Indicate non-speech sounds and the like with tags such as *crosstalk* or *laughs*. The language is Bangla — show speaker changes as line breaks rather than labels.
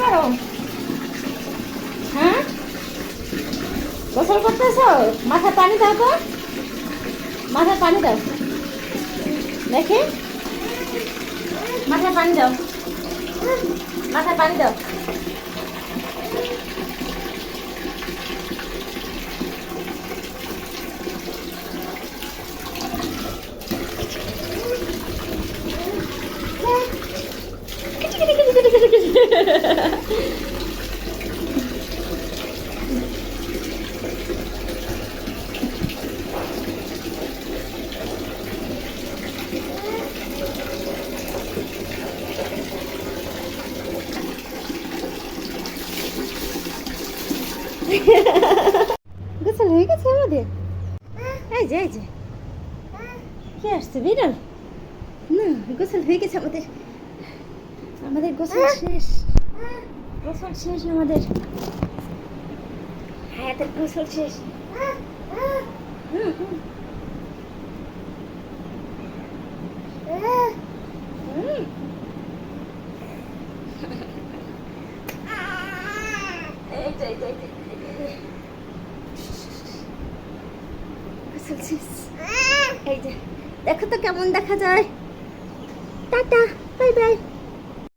করো হ্যাঁ? গোসল করতেছো? মাথায় পানি দাও তো। মাথায় পানি দাও। দেখি। মাথায় পানি দাও। মাথায় পানি দাও। *laughs* *laughs* গোসল হয়ে গেছে আমাদের। এই যে এই যে। কে আসছে, বিড়াল? না, গোসল হয়ে গেছে আমাদের। আমাদের গোসল শেষ। গোসল শেষ আমাদের। হায়াতের গোসল শেষ। এই যে, দেখো তো কেমন দেখা যায়। Tata bye bye